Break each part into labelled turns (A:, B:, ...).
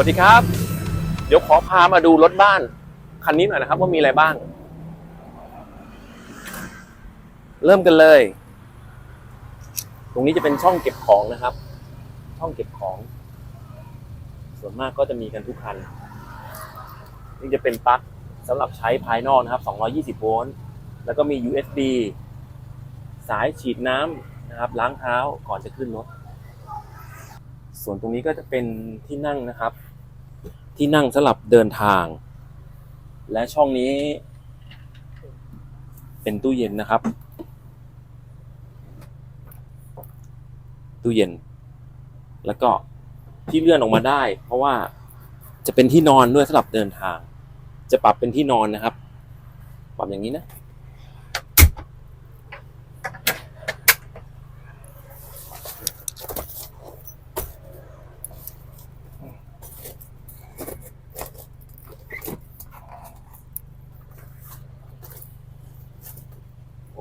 A: วัสดีครับ เดี๋ยวขอพามาดูรถบ้าน คันนี้หน่อยนะครับ ว่ามีอะไรบ้าง เริ่มกันเลย ตรงนี้จะเป็นช่องเก็บของนะครับ ช่องเก็บของ ส่วนมากก็จะมีกันทุกคัน นี่จะเป็นปลั๊กสำหรับใช้ภายนอกนะครับ 220 โวลต์ แล้วก็มี USB สายฉีดน้ำนะครับ ล้างเท้าก่อนจะขึ้นรถ ส่วนตรงนี้ก็จะเป็นที่นั่งนะครับ ที่นั่งสำหรับเดินทาง และช่องนี้ เป็นตู้เย็นนะครับ ตู้เย็น แล้วก็ที่เลื่อนออกมาได้ เพราะว่าจะเป็นที่นอนด้วยสำหรับเดินทาง จะปรับเป็นที่นอนนะครับ ปรับอย่างนี้นะ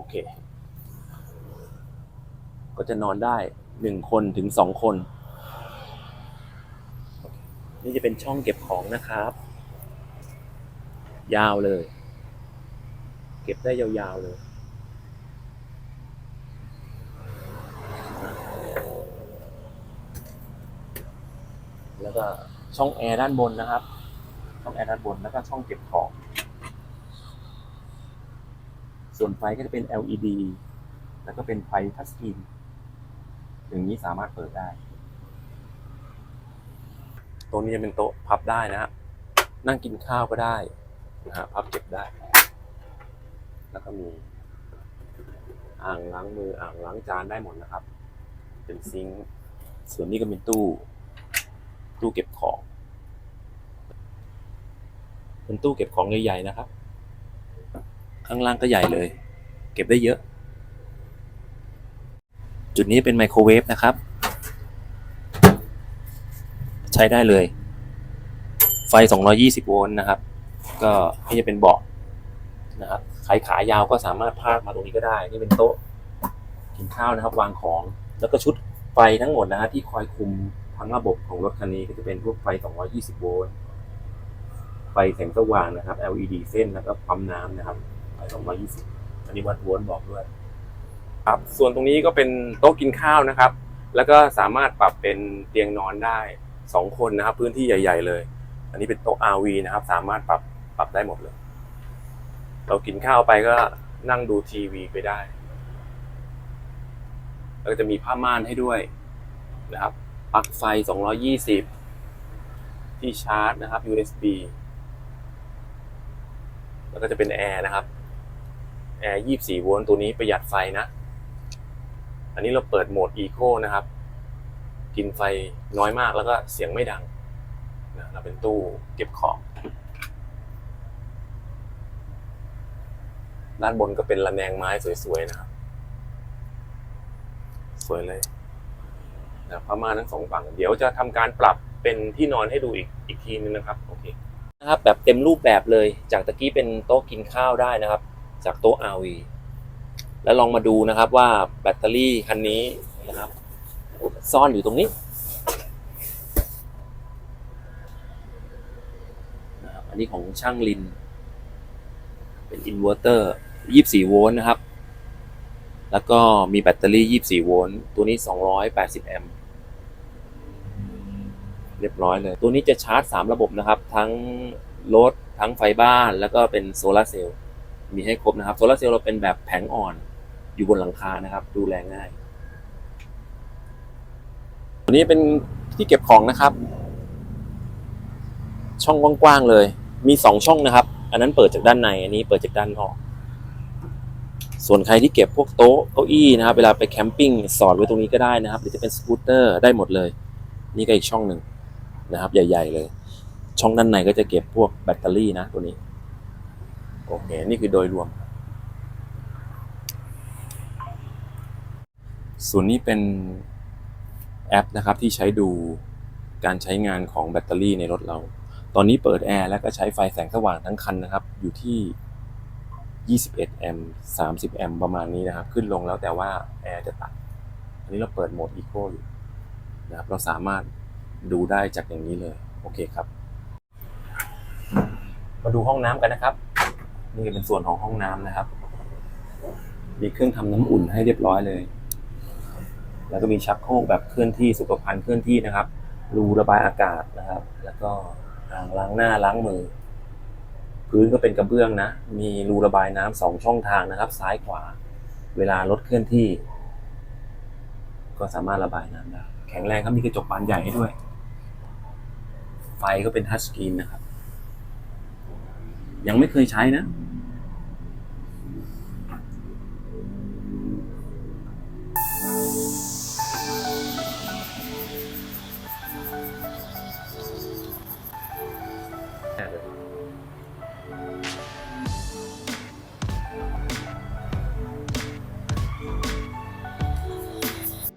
A: เค ก็จะนอนได้หนึ่งคนถึงสองคน นี่จะเป็นช่องเก็บของนะครับ ยาวเลย เก็บได้ยาวๆเลยแล้วก็ช่องแอร์ด้านบนนะครับ ช่องแอร์ด้านบนแล้วก็ช่องเก็บของ ส่วนไฟก็จะเป็น LED แล้วก็เป็นไฟทัชสกรีนอย่างนี้สามารถเปิดได้โต๊ะนี้จะเป็นโต๊ะพับได้นะฮะนั่งกินข้าวก็ได้นะฮะพับเก็บได้ แล้วก็มีอ่างล้างมืออ่างล้างจานได้หมดนะครับ เป็นซิงค์ส่วนนี้ก็เป็นตู้ ตู้เก็บของ เป็นตู้เก็บของใหญ่ๆนะครับ ข้างล่างก็ใหญ่เลย เก็บได้เยอะ จุดนี้เป็นไมโครเวฟนะครับ ใช้ได้เลย ไฟ 220 โวลต์นะครับ ก็นี่จะเป็นเบาะนะครับใครขายาวก็สามารถพาดมาตรงนี้ก็ได้ นี่เป็นโต๊ะกินข้าวนะครับ วางของ แล้วก็ชุดไฟทั้งหมดนะฮะที่คอยคุมทั้งระบบของรถคันนี้ก็จะเป็นพวกไฟ 220 โวลต์ ไฟแสงสว่างนะครับ LED เส้นแล้วก็ปั๊มน้ำนะครับ ไฟ220อันนี้วัดวลต์บอกด้วย ครับส่วนตรงนี้ก็เป็นโต๊ะกินข้าวนะครับ แล้วก็สามารถปรับเป็นเตียงนอนได้สองคนนะครับ พื้นที่ใหญ่ ๆ เลย อันนี้เป็นโต๊ะ RV นะครับ สามารถปรับปรับได้หมดเลย เรากินข้าวไปก็นั่งดูทีวีไปได้ แล้วก็จะมีผ้าม่านให้ด้วยนะครับปลั๊กไฟ 220 ที่ชาร์จนะครับ USB แล้วก็จะเป็นแอร์นะครับ แอร์ 24 โวลต์ตัวนี้ประหยัดไฟนะ อันนี้เราเปิดโหมด Eco นะครับ กินไฟน้อยมากแล้วก็เสียงไม่ดังนะเราเป็นตู้เก็บของ ด้านบนก็เป็นระแนงไม้สวยๆนะครับ สวยเลยนะประมาทั้งสองฝั่ง เดี๋ยวจะทำการปรับเป็นที่นอนให้ดูอีกอีกทีนึงนะครับ โอเคนะครับแบบเต็มรูปแบบเลย จากตะกี้เป็นโต๊ะกินข้าวได้นะครับ จากโต๊ะ RV แล้วลองมาดูนะครับว่าแบตเตอรี่คันนี้นะครับ ซ่อนอยู่ตรงนี้อันนี้ของช่างลิน เป็นอินเวอร์เตอร์24โวลต์นะครับ แล้วก็มีแบตเตอรี่ 24โวลต์ตัวนี้ 280 แอมป์เรียบร้อยเลย ตัวนี้จะชาร์จ 3 ระบบนะครับ ทั้งรถทั้งไฟบ้านแล้วก็เป็นโซลาเซลล์ มีให้ครบนะครับโซลาเซลล์เราเป็นแบบแผงอ่อนอยู่บนหลังคานะครับ ดูแลง่ายตัวนี้เป็นที่เก็บของนะครับ ช่องกว้างๆเลย มีสองช่องนะครับ อันนั้นเปิดจากด้านใน อันนี้เปิดจากด้านนอก ส่วนใครที่เก็บพวกโต๊ะเก้าอี้นะครับ เวลาไปแคมปิ้งสอดไว้ตรงนี้ก็ได้นะครับ หรือจะเป็นสกูตเตอร์ได้หมดเลย นี่ก็อีกช่องหนึ่งนะครับ ใหญ่ ๆ เลย ช่องด้านในก็จะเก็บพวกแบตเตอรี่นะตัวนี้ โอเค นี่คือโดยรวม ส่วนนี้เป็นแอปนะครับที่ใช้ดูการใช้งานของแบตเตอรี่ในรถเรา ตอนนี้เปิดแอร์แล้วก็ใช้ไฟแสงสว่างทั้งคันนะครับ อยู่ที่ 21 แอมป์ 30 แอมป์ประมาณนี้นะครับ ขึ้นลงแล้วแต่ว่าแอร์จะตัด อันนี้เราเปิดโหมดอีโคอยู่นะครับ เราสามารถดูได้จากอย่างนี้เลย โอโอเคครับ มาดูห้องน้ำกันนะครับ นี่เป็นส่วนของห้องน้ำนะครับ มีเครื่องทำน้ำอุ่นให้เรียบร้อยเลย แล้วก็มีชักโครกแบบเคลื่อนที่สุขภัณฑ์เคลื่อนที่นะครับ รูระบายอากาศนะครับ แล้วก็อ่างล้างหน้าล้างมือ พื้นก็เป็นกระเบื้องนะ มีรูระบายน้ำสองช่องทางนะครับ ซ้ายขวา เวลารถเคลื่อนที่ ก็สามารถระบายน้ำได้ แข็งแรงครับมีกระจกบานใหญ่ให้ด้วย ไฟก็เป็นทัชสกรีนนะครับยังไม่เคยใช้นะ